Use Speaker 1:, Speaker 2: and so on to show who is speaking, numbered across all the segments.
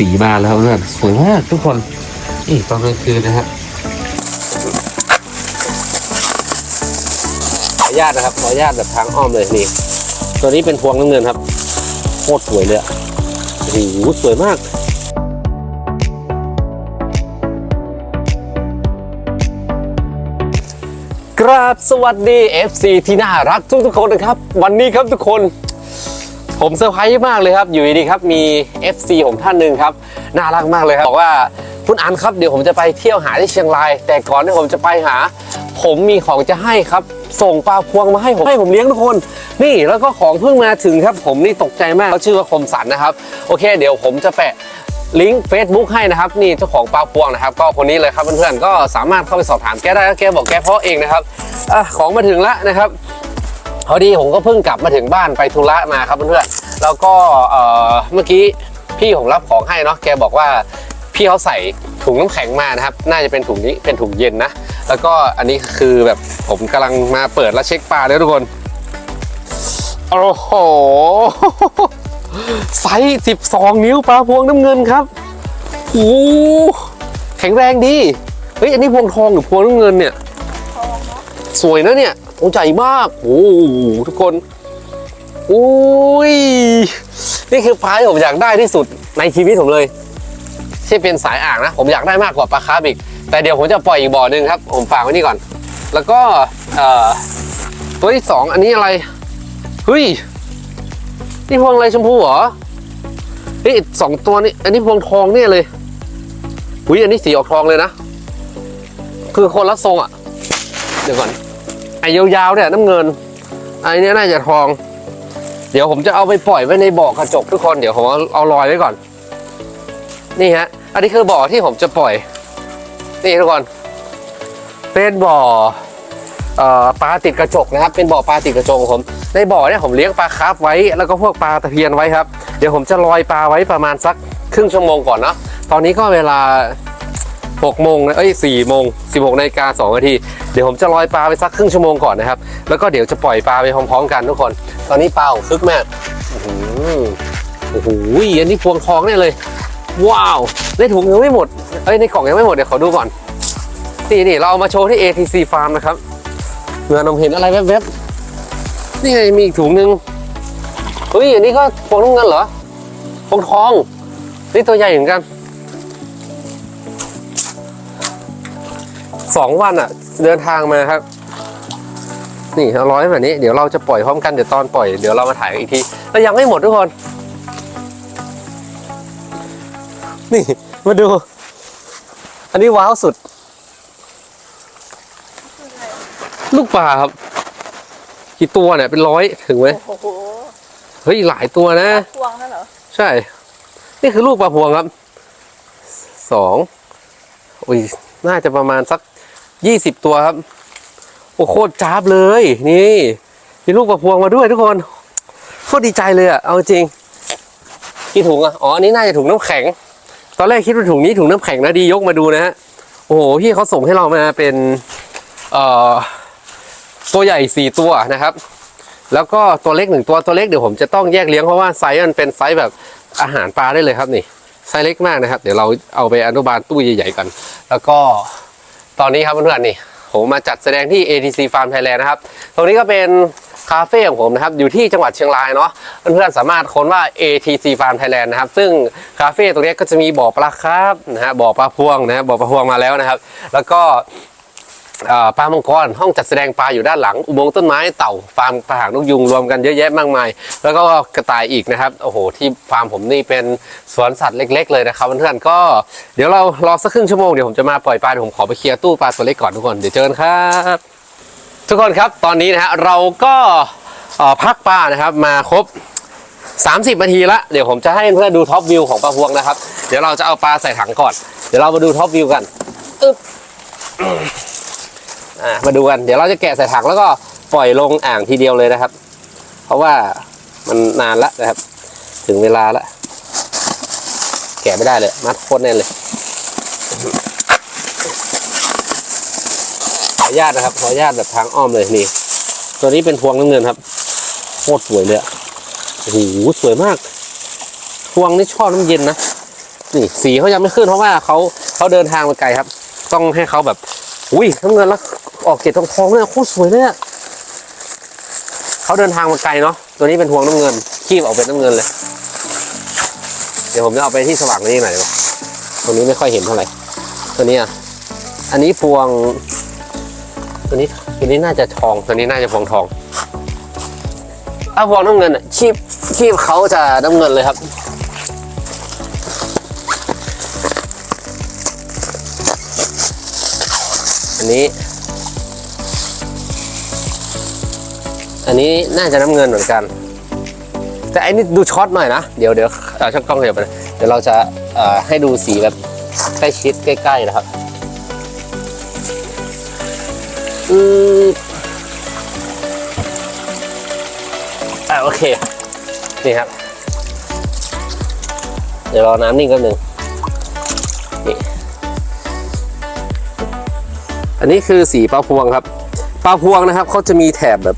Speaker 1: สีมาแล้วเพื่อนสวยมากทุกคนนี่ตอนกลางคืนนะฮะขออนุญาตนะครับขออนุญาตแบบทางอ้อมเลยนี่ตัวนี้เป็นพวงน้ำเงินครับโคตรสวยเลยอะโอ้โหสวยมากกราบสวัสดี FC ที่น่ารักทุกทุกๆคนนะครับ วันนี้ครับทุกคน ผมเซอร์ไพรส์มากเลยครับ อยู่ดีครับมี FC ผมท่านหนึ่งครับ น่ารักมากเลยครับ บอกว่าคุณอันครับเดี๋ยวผมจะไปเที่ยวหาที่เชียงราย แต่ก่อนที่ผมจะไปหา ผมมีของจะให้ครับ ส่งปลาพวงมาให้ผมให้ผมเลี้ยงทุกคน นี่แล้วก็ของเพิ่งมาถึงครับ ผมนี่ตกใจมากเขาชื่อว่าคมสันนะครับ โอเค เดี๋ยวผมจะแปะลิงก์ Facebook ให้นะครับ นี่เจ้าของปลาพวงนะครับ ก็คนนี้เลยครับเพื่อนๆก็สามารถเข้าไปสอบถามแกได้แล้วแกบอกแกเพาะเองนะครับอของมาถึงแล้วนะครับ พอดีผมก็เพิ่งกลับมาถึงบ้านไปธุระมาครับเพื่อนๆแล้วก็เมื่อกี้พี่ผมรับของให้เนาะแกบอกว่าพี่เขาใส่ถุงน้ำแข็งมานะครับ น่าจะเป็นถุงนี้เป็นถุงเย็นนะ แล้วก็อันนี้คือแบบผมกำลังมาเปิดแล้วเช็คปลาเลยทุกคน โอ้โห ไซส์12 นิ้วปลาพวงน้ำเงินครับโอ้แข็งแรงดี เฮ้ย อันนี้พวงทองหรือพวงน้ำเงินเนี่ย สวยนะเนี่ย ตัวใหญ่มาก โอ้ทุกคนอุ้ยนี่คือปลาที่ผมอยากได้ที่สุดในชีวิตผมเลย ที่เป็นสายอ่างนะ ผมอยากได้มากกว่าปลาคาร์ฟอีก แต่เดี๋ยวผมจะปล่อยอีกบ่อหนึ่งครับ ผมฝากไว้นี่ก่อน แล้วก็เอ่อตัวที่สองอันนี้อะไรเฮ้ยนี่พวงอะไรชมพูเหรอนี่สองตัวนี้อันนี้พวงทองเนี่ยเลยอุ้ยอันนี้สีออกทองเลยนะ คือคนละทรงอะ เดี๋ยวก่อน ยาวๆเนี่ยน้ำเงินไอ้นี้น่าจะทอง เดี๋ยวผมจะเอาไปปล่อยไว้ในบ่อกระจกทุกคนเดี๋ยวผมเอาลอยไว้ก่อน นี่ฮะ อันนี้คือบ่อที่ผมจะปล่อย นี่ทุกคนเป็นบ่อเอ่อปลาติดกระจกนะครับ เป็นบ่อปลาติดกระจกของผมในบ่อเนี่ยผมเลี้ยงปลาคาร์ฟไว้แล้วก็พวกปลาตะเพียนไว้ครับ เดี๋ยวผมจะลอยปลาไว้ประมาณสักครึ่งชั่วโมงก่อนเนาะตอนนี้ก็เวลา 6โมงนะเอ้ย4โมง16นาฬิกา2นาทีเดี๋ยวผมจะลอยปลาไปสักครึ่งชั่วโมงก่อนนะครับ แล้วก็เดี๋ยวจะปล่อยปลาไปพร้อมๆกันทุกคน ตอนนี้ปลาของคึกมากอื้อหือโอ้โหอันนี้พวงทองเนี่ยเลย ว้าวในถุงยังไม่หมดเอ้ยในกล่องยังไม่หมดเดี๋ยวขอดูก่อนนี่นี่เราเอามาโชว์ที่ ATC Farm นะครับเผื่อนมเห็นอะไรแวบๆนี่ไงมีอีกถุงหนึ่งเฮ้ยอันนี้ก็พวงน้ำเงินเหรอพวงทองนี่ตัวใหญ่เหมือนกัน สองวันอะเดินทางมาครับ นี่เอาร้อยแบบนี้เดี๋ยวเราจะปล่อยพร้อมกันเดี๋ยวตอนปล่อยเดี๋ยวเรามาถ่ายกันอีกทีแล้วยังไม่หมดทุกคน นี่มาดู อันนี้ว้าวสุด ลูกปลาครับกี่ตัวเนี่ยเป็นร้อยถึงไหม
Speaker 2: โอ้โห
Speaker 1: เฮ้ยหลายตัวนะ
Speaker 2: พวงนั่นเหรอ
Speaker 1: ใช่ นี่คือลูกปลาพวงครับสองอุ้ยน่าจะประมาณสัก ยี่สิบตัวครับ โอ้โคตรจ้าบเลย นี่มีลูกปลาพวงมาด้วยทุกคนโคตรดีใจเลยอะเอาจริงกี่ถุงอะอ๋ออันนี้น่าจะถุงน้ำแข็ง ตอนแรกคิดว่าถุงนี้ถุงน้ำแข็งนะดียกมาดูนะฮะโอ้โหพี่เขาส่งให้เรามาเป็นเอ่อตัวใหญ่สี่ตัวนะครับ แล้วก็ตัวเล็กหนึ่งตัวตัวเล็กเดี๋ยวผมจะต้องแยกเลี้ยงเพราะว่าไซส์มันเป็นไซส์แบบอาหารปลาได้เลยครับนี่ไซส์เล็กมากนะครับ เดี๋ยวเราเอาไปอนุบาลตู้ใหญ่ๆกัน แล้วก็ ตอนนี้ครับเพื่อนๆนี่ผมมาจัดแสดงที่ ATC Farm Thailand นะครับ ตรงนี้ก็เป็นคาเฟ่ของผมนะครับ อยู่ที่จังหวัดเชียงรายเนาะเพื่อนๆสามารถค้นว่า ATC Farm Thailand นะครับ ซึ่งคาเฟ่ตรงนี้ก็จะมีบ่อปลาครับนะฮะบ่อปลาพวงนะบ่อปลาพวงมาแล้วนะครับ แล้วก็ ปลามังกรห้องจัดแสดงปลาอยู่ด้านหลัง อุโมงค์ต้นไม้เต่าฟาร์มปลาหางนกยุงรวมกันเยอะแยะมากมาย แล้วก็กระต่ายอีกนะครับโอ้โหที่ฟาร์มผมนี่เป็นสวนสัตว์เล็ก ๆ เลยนะครับเพื่อนๆก็เดี๋ยวเรารอสักครึ่งชั่วโมงเดี๋ยวผมจะมาปล่อยปลาเดี๋ยวผมขอไปเคลียร์ตู้ปลาตัวเล็กก่อนทุกคนเดี๋ยวเจอกันครับทุกคนครับตอนนี้นะฮะเราก็พักปลานะครับมาครบ30 นาทีละเดี๋ยวผมจะให้เพื่อนๆดูท็อปวิวของปลาพวงนะครับ เดี๋ยวเราจะเอาปลาใส่ถังก่อน เดี๋ยวเรามาดูท็อปวิวกันอึ๊บ อะมาดูกัน เดี๋ยวเราจะแกะใส่ถังแล้วก็ปล่อยลงอ่างทีเดียวเลยนะครับ เพราะว่ามันนานละนะครับ ถึงเวลาละแกะไม่ได้เลยมัดโคตรแน่นเลยขออนุญาตนะครับขออนุญาตแบบทางอ้อมเลยนี่ ตัวนี้เป็นพวงน้ำเงินครับโคตรสวยเลยอะโอ้โหสวยมาก พวงนี่ชอบน้ำเย็นนะนี่สีเขายังไม่ขึ้นเพราะว่าเขาเขาเดินทางมาไกลครับ ต้องให้เขาแบบ อุ้ยน้ำเงินแล้ว ออกเกล็ดทองทองเลยโคตรสวยเลยเขาเดินทางมาไกลเนาะตัวนี้เป็นพวงน้ำเงินคีบออกเป็นน้ำเงินเลย เดี๋ยวผมจะเอาไปที่สว่างนี้หน่อยดีกว่าตรงนี้ไม่ค่อยเห็นเท่าไหร่ตัวนี้อะอันนี้พวง ตัวนี้ตัวนี้น่าจะทองตัวนี้น่าจะพวงทองถ้าพวงน้ำเงินอะคีบคีบเขาจะน้ำเงินเลยครับอันนี้ อันนี้น่าจะน้ำเงินเหมือนกัน แต่อันนี้ดูช็อตหน่อยนะ เดี๋ยวเดี๋ยวช่างกล้องเดี๋ยวไปนะเดี๋ยวเราจะให้ดูสีแบบใกล้ชิดใกล้ๆนะครับอืมอ่าโอเค นี่ครับ เดี๋ยวรอน้ำนิ่งกันหนึ่งนี่ อันนี้คือสีปลาพวงครับ ปลาพวงนะครับเขาจะมีแถบแบบ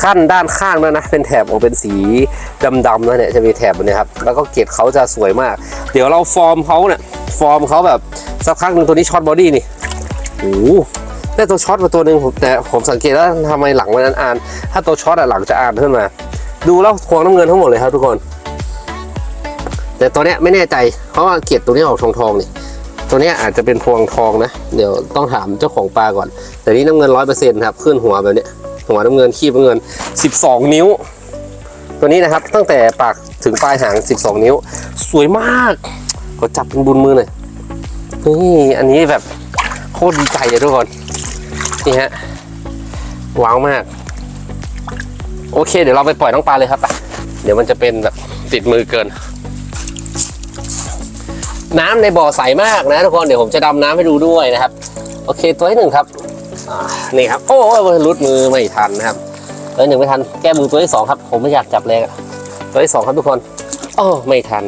Speaker 1: ขั้นด้านข้างด้วยนะ เป็นแถบออกเป็นสีดำๆนะเนี่ยจะมีแถบแบบนี้ครับแล้วก็เกล็ดเขาจะสวยมาก เดี๋ยวเราฟอร์มเขาเนี่ยฟอร์มเขาแบบสักพักหนึ่งตัวนี้ช็อตบอดี้นี่โอ้โหได้ตัวช็อตมาตัวหนึ่งผมแต่ผมสังเกตว่าทำไมหลังมันนั้นอ่าน ถ้าตัวช็อตอะหลังจะอ่านขึ้นมา ดูแล้วพวงน้ำเงินทั้งหมดเลยครับทุกคน แต่ตัวเนี้ยไม่แน่ใจเพราะว่าเกล็ดตัวนี้ออกทองๆนี่ ตัวนี้อาจจะเป็นพวงทองนะ เดี๋ยวต้องถามเจ้าของปลาก่อน แต่นี่น้ำเงินร้อยเปอร์เซ็นต์ครับขึ้นหัวแบบนี้หัวน้ำเงินขี้น้ำเงิน 12 นิ้ว ตัวนี้นะครับตั้งแต่ปากถึงปลายหาง 12 นิ้ว สวยมากขอจับเป็นบุญมือหน่อยนี่อันนี้แบบโคตรดีใจเลยทุกคนนี่ฮะว้าวมาก โอเค เดี๋ยวเราไปปล่อยน้องปลาเลยครับเดี๋ยวมันจะเป็นแบบติดมือเกิน น้ำในบ่อใสมากนะทุกคนเดี๋ยวผมจะดำน้ำให้ดูด้วยนะครับ โอเคตัวที่หนึ่งครับนี่ครับ โอ้ยรุดมือไม่ทันนะครับตัวที่หนึ่งไม่ทันแก้มือตัวที่สองครับ ผมไม่อยากจับแรงอะตัวที่สองครับทุกคนโอ้ไม่ทัน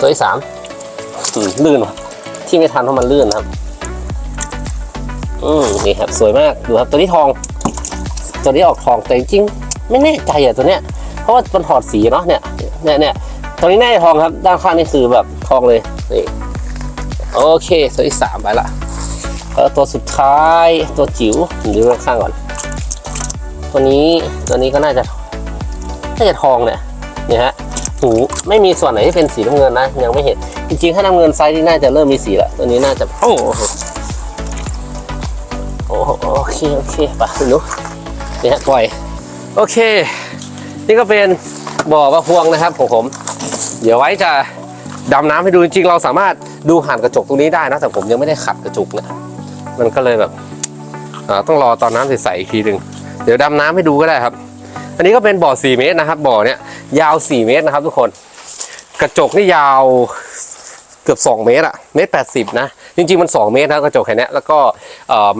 Speaker 1: ตัวที่สามลื่นวะที่ไม่ทันเพราะมันลื่นนะครับ อืมนี่ครับสวยมากดูครับตัวนี้ทอง ตัวนี้ออกทองแต่จริงไม่แน่ใจอะตัวเนี้ยเพราะว่ามันถอดสีเนาะเนี่ยเนี่ยเนี่ย ตรงนี้แน่าจะทองครับ ด้านข้างนี่คือแบบทองเลยนี่โอเคตัวที่สามไปละแล้วตัวสุดท้ายตัวจิ๋วดูด้านข้างก่อน ตัวนี้ตัวนี้ก็น่าจะน่าจะทองเนี่ยเนี่ยฮะหูไม่มีส่วนไหนที่เป็นสีน้ำเงินนะ ยังไม่เห็น จริงๆถ้าน้ำเงินไซส์นี่น่าจะเริ่มมีสีแล้วตัวนี้น่าจะโอ้โหโอ้โอเคโอเคไปนูนี่ฮะปล่อย โอเค นี่ก็เป็นบ่อประพวงนะครับของผม เดี๋ยวไว้จะดำน้ำให้ดูจริงๆเราสามารถดูผ่านกระจกตรงนี้ได้นะแต่ผมยังไม่ได้ขัดกระจกนะมันก็เลยแบบต้องรอตอนน้ำใสๆอีกทีหนึ่งเดี๋ยวดำน้ำให้ดูก็ได้ครับ อันนี้ก็เป็นบ่อ 4 เมตรนะครับ บ่อเนี้ยยาว 4 เมตรนะครับ ทุกคนกระจกนี่ยาวเกือบ 2 เมตรอะเมตรแปดสิบนะจริงๆมัน 2 เมตรนะกระจกแค่เนี้ยแล้วก็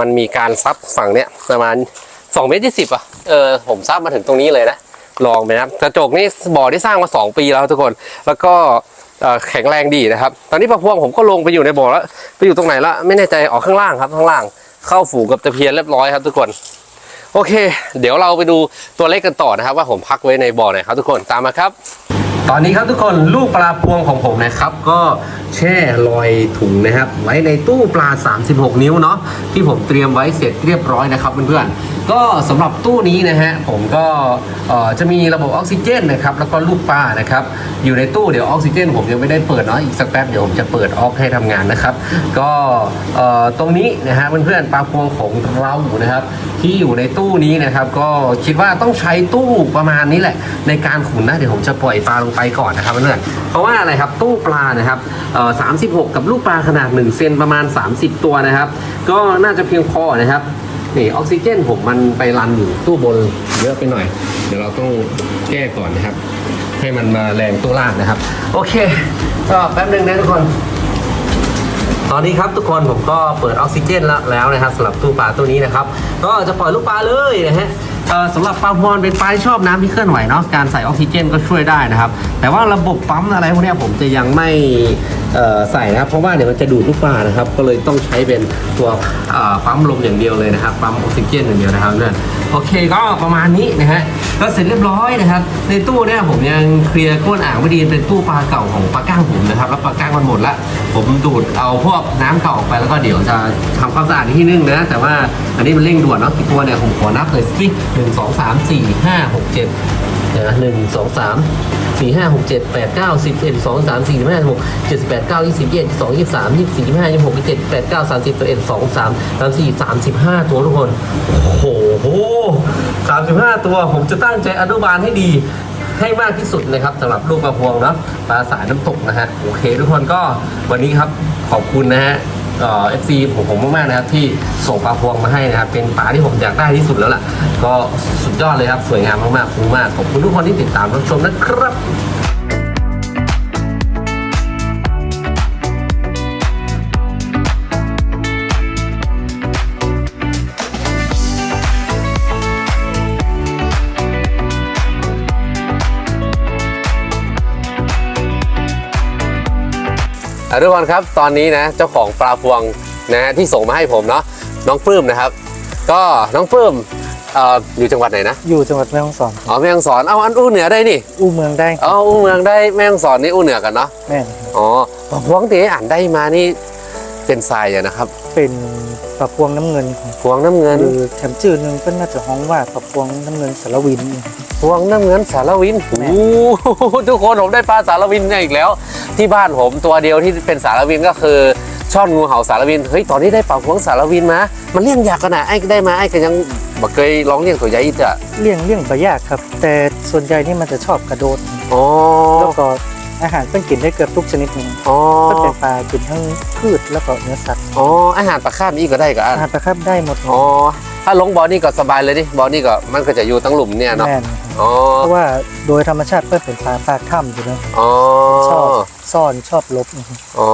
Speaker 1: มันมีการซับฝั่งเนี้ยประมาณ2เมตรยี่สิบอะเออผมซับมาถึงตรงนี้เลยนะ ลองไปนะครับกระจกนี่บ่อที่สร้างมา 2 ปีแล้วทุกคน แล้วก็แข็งแรงดีนะครับ ตอนนี้ปลาพวงผมก็ลงไปอยู่ในบ่อแล้ว ไปอยู่ตรงไหนละไม่แน่ใจออกข้างล่างครับข้างล่าง เข้าฝูงกับตะเพียนเรียบร้อยครับทุกคน โอเค เดี๋ยวเราไปดูตัวเลขกันต่อนะครับ ว่าผมพักไว้ในบ่อไหนครับทุกคนตามมาครับ ตอนนี้ครับทุกคนลูกปลาพวงของผมนะครับ ก็แช่ลอยถุงนะครับ ไว้ในตู้ปลา 36 นิ้วเนาะที่ผมเตรียมไว้เสร็จเรียบร้อยนะครับเพื่อนๆ ก็สำหรับตู้นี้นะฮะผมก็จะมีระบบออกซิเจนนะครับแล้วก็ลูกปลานะครับอยู่ในตู้เดี๋ยวออกซิเจน ผมยังไม่ได้เปิดเนาะอีกสักแป๊บเดี๋ยวผมจะเปิดออกให้ทำงานนะครับ ก็ตรงนี้นะฮะเพื่อนๆปลาพวงของเรานะครับ ที่อยู่ในตู้นี้นะครับ ก็คิดว่าต้องใช้ตู้ประมาณนี้แหละ ในการขุนนะเดี๋ยวผมจะปล่อยปลาลงไปก่อนนะครับเพื่อนๆเพราะว่าอะไรครับตู้ปลานะครับเอ่อ36กับลูกปลาขนาด1เซนประมาณ 30 ตัวนะครับ ก็น่าจะเพียงพอนะครับ นี่ออกซิเจนผมมันไปรันอยู่ตู้บนเยอะไปหน่อย เดี๋ยวเราต้องแก้ก่อนนะครับ ให้มันมาแรงตู้ล่างนะครับ โอเค ก็แป๊บนึงนะทุกคน ตอนนี้ครับทุกคนผมก็เปิดออกซิเจนแล้วแล้วนะครับสำหรับตู้ปลาตัวนี้นะครับ ก็จะปล่อยลูกปลาเลยนะฮะเอ่อ สำหรับปลาพรเป็นปลาชอบน้ำที่เคลื่อนไหวเนาะการใส่ออกซิเจนก็ช่วยได้นะครับ แต่ว่าระบบปั๊มอะไรพวกนี้ผมจะยังไม่ใส่นะครับ เพราะว่าเดี๋ยวมันจะดูดลูกปลานะครับ ก็เลยต้องใช้เป็นตัวปั๊มลมอย่างเดียวเลยนะครับปั๊มออกซิเจนอย่างเดียวนะครับเนี่ย โอเคก็ประมาณนี้นะฮะก็เสร็จเรียบร้อยนะครับ ในตู้เนี่ยผมยังเคลียร์ก้นอ่างไม่ดีเป็นตู้ปลาเก่าของปลาก้างผมนะครับ แล้วปลาก้างมันหมดละผมดูดเอาพวกน้ำเก่าออกไปแล้วก็เดี๋ยวจะทำความสะอาดที่นึ่งนะ แต่ว่าอันนี้มันเร่งด่วนเนาะกี่ตัวเนี่ยผมขอนับเลยสิหนึ่งสองสามสี่ห้าหกเจ็ด นะหนึ่งสองสามสี่ห้าหกเจ็ดแปดเก้าสิบเอ็ดสองสามสี่สิบห้าหกเจ็ดสิบแปดเก้ายี่สิบเอ็ดสองยี่สิบสามยี่สิบสี่ยี่ห้ายี่สิบหกยี่สิบเจ็ดแปดเก้าสามสิบเอ็ดสองสามสามสี่สามสิบห้าตัวทุกคน โอ้โหสามสิบห้าตัวผมจะตั้งใจอนุบาลให้ดีให้มากที่สุดนะครับสำหรับลูกปลาพวงเนาะปลาสายน้ำตกนะฮะโอเค ทุกคนก็วันนี้ครับขอบคุณนะฮะ เอฟซีผมผมมากๆนะครับที่ส่งปลาพวงมาให้นะครับเป็นปลาที่ผมอยากได้ที่สุดแล้วล่ะ ก็สุดยอดเลยครับสวยงามมากๆคุ้มมากขอบคุณทุกคนที่ติดตามรับชมนะครับ ทุกคนครับตอนนี้นะเจ้าของปลาพวงนะฮะที่ส่งมาให้ผมเนาะน้องปลื้มนะครับ ก็น้องปลื้มเอ่ออยู่จังหวัดไหนนะ
Speaker 2: อยู่จังหวัดแม่ฮ่องสอน
Speaker 1: อ๋อแม่ฮ่องสอนเอาอันอู้เหนือได้นี่
Speaker 2: อู้เมืองได้
Speaker 1: อ๋ออู้เมืองได้แม่ฮ่องสอนนี่อู้เหนือกันเนาะ
Speaker 2: แม่น
Speaker 1: อ๋อปลาพวงที่อ่านได้มานี่เป็นทรายอะนะครับ
Speaker 2: เป็นปลาพวงน้ำเงินครับ
Speaker 1: พวงน้ำเงิน
Speaker 2: หรือแถมชื่อหนึ่งก็น่าจะฮ้องว่าปลาพวงน้ำเงินสารวิน
Speaker 1: พวงน้ำเงินสารวินโอ้โหทุกคนผมได้ปลาสารวินเนี่ยอีกแล้ว ที่บ้านผมตัวเดียวที่เป็นสารวินก็คือช่อนงูเห่าสารวินเฮ้ยตอนนี้ได้ปลาพวงสารวินมามันเลี้ยงยากกันนะไอ้ได้มาไอ้ก็ยังบ่เคยลองเลี้ยงตัวใหญ่อีกอะ
Speaker 2: เลี่ยงเลี่ยงปลายากครับ แต่ส่วนใหญ่นี่มันจะชอบกระโดด
Speaker 1: อ๋อ
Speaker 2: แล้วก็ อาหารเป็นกินได้เกือบทุกชนิดเลย
Speaker 1: อ๋อ
Speaker 2: ก็เป็นปลากินทั้งพืชแล้วก็เนื้อสัตว์
Speaker 1: อ๋ออาหารปลาคาบอีกก็ได้ก็อัน
Speaker 2: อาหารปลาครับได้หมด
Speaker 1: อ๋อถ้าลงบ่อนี่ก็สบายเลยดิบ่อนี่ก็มันก็จะอยู่ตั้งหลุมเนี่ยเนาะ
Speaker 2: แม่น
Speaker 1: อ๋อ
Speaker 2: เพราะว่าโดยธรรมชาติเปิ้ลเป็นปลาปลาถ้ำอยู่แล้ว
Speaker 1: อ๋อ
Speaker 2: ชอบซ่อนชอบลบ
Speaker 1: อ๋อ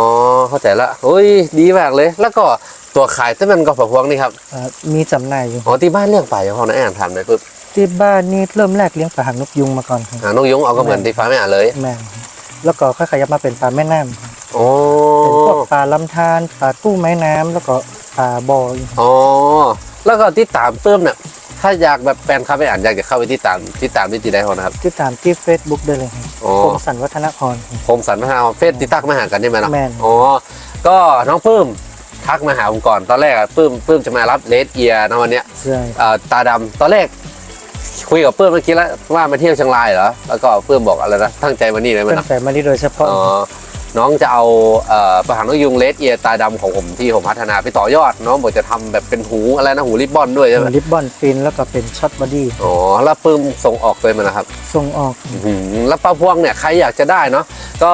Speaker 1: เข้าใจละเฮ้ยดีมากเลย แล้วก็ตัวขายที่มันก็ปลาพวงนี่ครับ
Speaker 2: อ่ามีจำหน่ายอยู่
Speaker 1: อ๋อที่บ้านเลี้ยงปลาอย่างของน้าแอนทำเลยปุ๊บ
Speaker 2: ที่บ้านนี่เริ่มแรกเลี้ยงปลาหางนกยุงมาก่อนครับ
Speaker 1: หานกยงเอาก็เหมือนที่ฟ้าไม่อ่านเลย
Speaker 2: แม่น แล้วก็ค่อยขยับมาเป็นปลาแม่น้ำ
Speaker 1: อ๋อ
Speaker 2: เป็นพวกปลาลำธารปลาตู้ไม้น้ำแล้วก็ปลาบอย
Speaker 1: อ๋อแล้วก็ที่ตามเพิ่มเนี่ยถ้าอยากแบบแฟนคลับไม่อ่านอยากจะเข้าไปที่ตามที่ตามที่จีได้ของนะครับ
Speaker 2: ที่ตามที่ Facebook ได้เลยครับ
Speaker 1: อ๋อ
Speaker 2: คมสันวัฒนพร
Speaker 1: คมสันพัฒนาเฟซติตักมาหากันใช่ไหมล่ะ
Speaker 2: แม่น
Speaker 1: อ๋อ ก็น้องปื้มทักมาหาผมก่อนตอนแรกอะปื้มปื้มจะมารับเลดเอียนะวันเนี้ย
Speaker 2: ใช่
Speaker 1: เอ่อตาดำตอนแรก คุยกับปื้มเมื่อกี้แล้วว่ามาเที่ยวเชียงรายเหรอแล้วก็ปื้มบอกอะไรนะตั้งใจมานี่เลยมั้ย
Speaker 2: ตั้
Speaker 1: นะ
Speaker 2: งแต่มานี่โดยเฉพาะ
Speaker 1: อ๋อน้องจะเอาเอ่อประหางนกยุงเลดเอียตาดำของผมที่ผมพัฒนาไปต่อยอด น้องบอกจะทำแบบเป็นหูอะไรนะหูริบบอนด้วยใช่ไหม
Speaker 2: ริบบอนฟินแล้วก็เป็นช็อตบอดี้
Speaker 1: อ๋อแล้วปื้มส่งออกเลยมันนะครับ
Speaker 2: ส่งออก
Speaker 1: อื้อหือแล้วปลาพวงเนี่ยใครอยากจะได้เนาะก็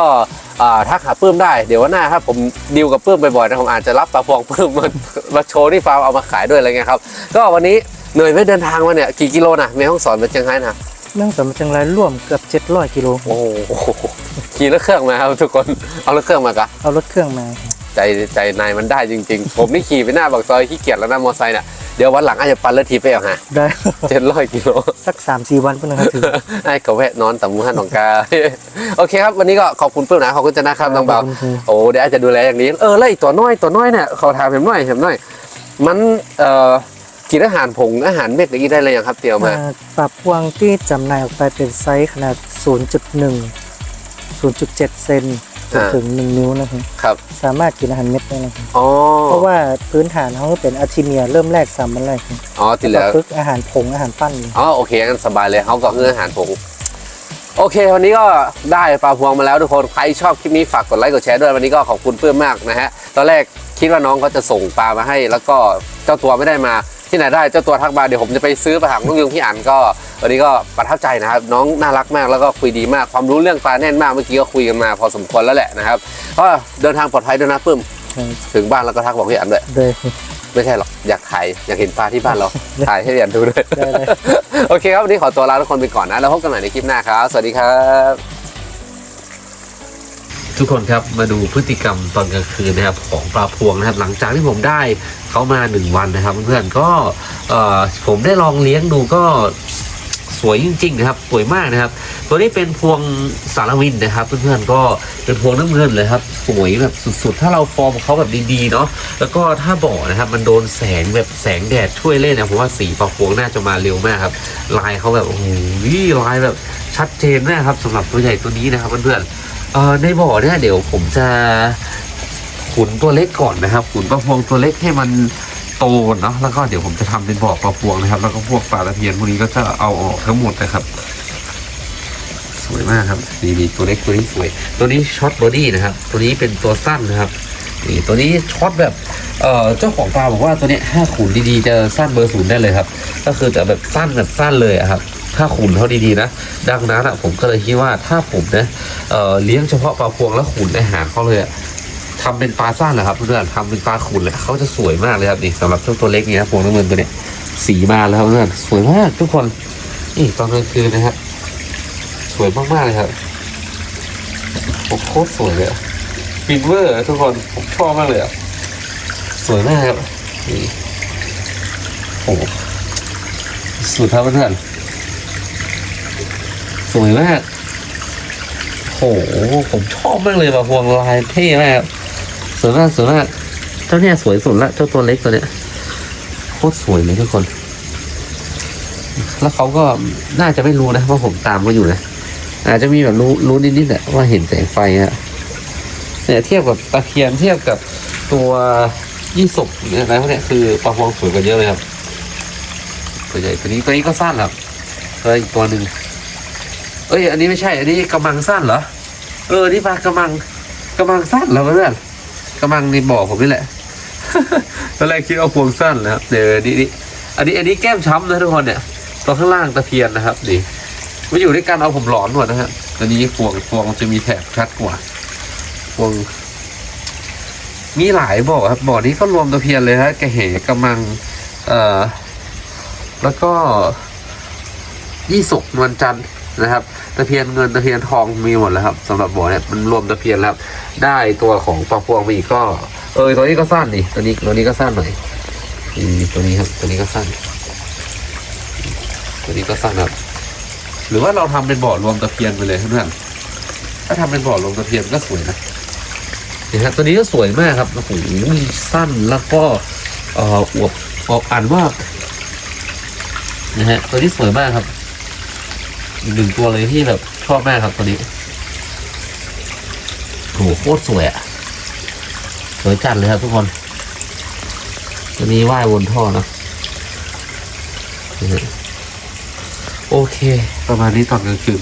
Speaker 1: อ่าทักหาปื้มได้เดี๋ยววันหน้าถ้าผมดีลกับปื้มบ่อยๆนะผมอาจจะรับปลาพวงปื้มมามาโชว์ที่ฟาร์มเอามาขายด้วยอะไรเงี้ยครับ ก็วันนี้ เหนื่อยไหม่เดินทางมาเนี่ยกี่กิโลนะเมย์ห้องสอนมาเชียงรายนะ
Speaker 2: เมืองสำเชียงรายร่วมเกือบ 700 กิโล
Speaker 1: โอ้โหขี่รถเครื่องมาครับทุกคนเอารถเครื่องมากะ
Speaker 2: เอารถเครื่องมา
Speaker 1: ใจใจนายมันได้จริง ๆ ผมนี่ขี่ไปหน้าปากซอยขี้เกียจแล้วนะมอไซค์เนี่ยเดี๋ยววันหลังอาจจะปั่นรถทีไปเอาฮะ
Speaker 2: ได้
Speaker 1: เจ็ดร้อยกิโล
Speaker 2: สัก3-4วันเพื่อนครับถึง
Speaker 1: ไอ้ก็แวะนอนตำมูฮันหนองกาโอเคครับวันนี้ก็ขอบคุณปื้มนะขอบคุณจะนะครับน้องเบา
Speaker 2: ขอบคุณครับ
Speaker 1: โอ้เดี๋ยวอาจจะดูแลอย่างนี้เออแล้วไอ้ตัวน้อยตัวน้อยเนี่ยขอถามเห็นหน่อยเห็นหน่อยมันเอ่อ กินอาหารผงอาหารเม็ดอย่างนี้ได้เลยยังครับเตียวมา
Speaker 2: อ่าปลาพวงที่จำหน่ายออกไปเป็นไซส์ขนาด 0.1 0.7 เซนจนถึง 1 นิ้วนะครับ
Speaker 1: ครับ
Speaker 2: สามารถกินอาหารเม็ดได้นะครับ
Speaker 1: อ๋อ
Speaker 2: เพราะว่าพื้นฐานเขาเป็นอาชิเมียเริ่มแรกสามวันแรกครับ
Speaker 1: อ๋อติด
Speaker 2: แล้ว
Speaker 1: แล้
Speaker 2: ก็
Speaker 1: ว
Speaker 2: ฝึกอาหารผงอาหารปั้น
Speaker 1: อ๋อโอเคงั้นสบายเลยเขาก็คืออาหารผงโอเค วันนี้ก็ได้ปลาพวงมาแล้วทุกคน ใครชอบคลิปนี้ฝากกดไลค์กดแชร์ด้วยวันนี้ก็ขอบคุณเพื่อนมากนะฮะ ตอนแรกคิดว่าน้องเขาจะส่งปลามาให้ แล้วก็เจ้าตัวไม่ได้มา ที่ไหนได้เจ้าตัวทักมาเดี๋ยวผมจะไปซื้อปลาหางนกยุงพี่อันก็วันนี้ก็ประทับใจนะครับน้องน่ารักมากแล้วก็คุยดีมากความรู้เรื่องปลาแน่นมากเมื่อกี้ก็คุยกันมา พอสมควรแล้วแหละนะครับก็เดินทางปลอดภัยด้วยนะปึ้มถึงบ้านแล้วก็ทักบอกพี่อันด้วย
Speaker 2: โดย
Speaker 1: ไม่ใช่หรอกอยากถ่ายอยากเห็นปลาที่บ้านเราถ่ายให้พี่อันดูด้วย
Speaker 2: ได้เลย
Speaker 1: โอเคครับวันนี้ขอตัวลาทุกคนไปก่อนนะแล้วพบกันใหม่ในคลิปหน้าครับสวัสดีครับ ทุกคนครับมาดูพฤติกรรมตอนกลางคืนนะครับของปลาพวงนะครับ หลังจากที่ผมได้เขามาหนึ่งวันนะครับ เพื่อนๆก็ผมได้ลองเลี้ยงดูก็สวยจริงๆนะครับสวยมากนะครับ ตัวนี้เป็นพวงสารวินนะครับ เพื่อนๆก็เป็นพวงน้ำเงินเลยครับ สวยแบบสุดๆ ถ้าเราฟอร์มเขาแบบดีๆเนาะแล้วก็ถ้าบ่อนะครับ มันโดนแสงแบบแสงแดดช่วยเล่นนะผมว่าสีปลาพวงน่าจะมาเร็วมากครับ ลายเขาแบบโอ้โหลายแบบชัดเจนมากครับสำหรับตัวใหญ่ตัวนี้นะครับเพื่อนๆ เอ่อในบ่อเนี่ยเดี๋ยวผมจะขุนตัวเล็กก่อนนะครับขุนปลาพวงตัวเล็กให้มันโตเนาะแล้วก็เดี๋ยวผมจะทำเป็นบ่อปลาพวงนะครับ แล้วก็พวกปลาตะเพียนพวกนี้ก็จะเอาออกทั้งหมดนะครับ สวยมากครับนี่นี่ตัวเล็กตัวนี้สวย ตัวนี้ช็อตบอดี้นะครับ ตัวนี้เป็นตัวสั้นนะครับนี่ตัวนี้ช็อตแบบเอ่อเจ้าของปลาบอกว่าตัวเนี้ยถ้าขุนดีๆจะสั้นเบอร์ศูนย์ได้เลยครับ ก็คือจะแบบสั้นแบบสั้นเลยอะครับ ถ้าขุนเขาดีๆนะ ดังนั้นอะผมก็เลยคิดว่าถ้าผมนะเเลี้ยงเฉพาะปลาพวงแล้วขุนอาหารเขาเลยอะทำเป็นปลาสั้นเหรอครับเพื่อนทำเป็นปลาขุนเลยเขาจะสวยมากเลยครับนี่สำหรับเจ้าตัวเล็กนี้นะพวงน้ำเงินตัวเนี้ยสีมาแล้วเพื่อนสวยมากทุกคนนี่ตอนกลางคืนนะครับสวยมากๆเลยครับโอ้โคตรสวยเลยอะฟินเวอร์ทุกคนผมชอบมากเลยอะสวยมากครับนี่โอ้สุดครับเพื่อน สวยมาก โห ผมชอบมากเลยแบบพวงลายเท่มากครับสวยมากสวยมาก เจ้าเนี่ยสวยสุดละเจ้าตัวเล็กตัวเนี้ยโคตรสวยเลยทุกคน แล้วเขาก็น่าจะไม่รู้นะว่าผมตามเขาอยู่นะอาจจะมีแบบรู้รู้นิดๆแหละว่าเห็นแสงไฟอะเนี่ยเทียบกับตะเคียนเทียบกับตัวยี่สกเนี่ยอะไรพวกเนี้ยคือปลาพวงสวยกว่าเยอะเลยครับตัวใหญ่ตัวนี้ตัวนี้ก็สั้นครับแล้วอีกตัวหนึ่ง เอ้ย อันนี้ไม่ใช่ อันนี้กำมังสั้นเหรอ เออ นี่ปลากระมังกระมังสั้นเหรอเพื่อนกระมังในบ่อผมนี่แหละ ตอนแรกคิดเอาพวงสั้นนะครับ เดี๋ยวนี่นี่อันนี้ อันนี้แก้มช้ำนะทุกคนเนี่ยตัวข้างล่างตะเพียนนะครับดีมาอยู่ด้วยกันเอาผมหลอนหมดนะฮะอันนี้พวงพวงจะมีแถบชัดกว่าพวง มีหลายบ่อครับ บ่อนี้ก็รวมตะเพียนเลยฮะกระเหกระมัง เอ่อ แล้วก็ยี่สกนวลจันทร์ นะครับตะเพียนเงินตะเพียนทองมีหมดแล้วครับสำหรับบ่อเนี่ยมันรวมตะเพียนแล้วได้ตัวของปลาพวงมาอีกก็ เออตัวนี้ก็สั้นนี่ตัวนี้ตัวนี้ก็สั้นหน่อยอืมตัวนี้ครับ ตัวนี้ก็สั้น ตัวนี้ก็สั้นครับ หรือว่าเราทำเป็นบ่อรวมตะเพียนไปเลยเพื่อนถ้าทำเป็นบ่อรวมตะเพียนก็สวยนะนี่ครับตัวนี้ก็สวยมากครับโอ้โหสั้นแล้วก็เอ่ออวบอวบอ่านว่านะฮะตัวนี้สวยมากครับ อีกหนึ่งตัวเลยที่แบบชอบมากครับตัวนี้โอ้โหโคตรสวยอะสวยจัดเลยครับทุกคน ตัวนี้ว่ายวนท่อเนอะนะฮะโอเค ประมาณนี้ตอนกลางคืน